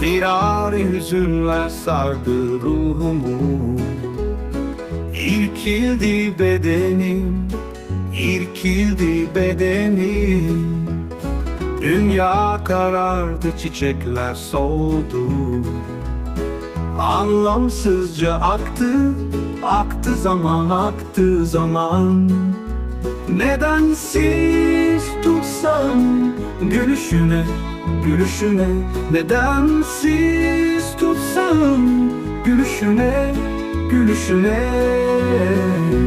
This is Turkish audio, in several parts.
Firari hüzünler sardı ruhumu. İrkildi bedenim İrkildi bedenim. Dünya karardı çiçekler soldu. Anlamsızca aktı Aktı zaman aktı zaman. Nedensiz gülüşüne Gülüşüne Nedensiz tutsam? Gülüşüne Gülüşüne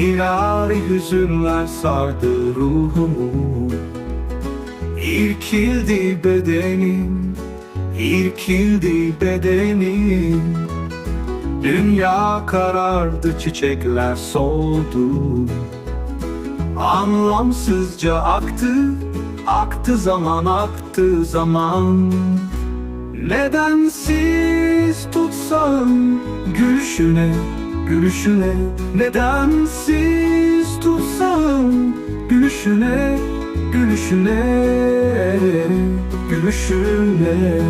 Firari hüzünler sardı ruhumu. İrkildi bedenim İrkildi bedenim. Dünya karardı çiçekler soldu Anlamsızca aktı Aktı zaman aktı zaman. Nedensiz tutsam gülüşüne Gülüşüne Nedensiz tutsam gülüşüne Gülüşüne Gülüşüne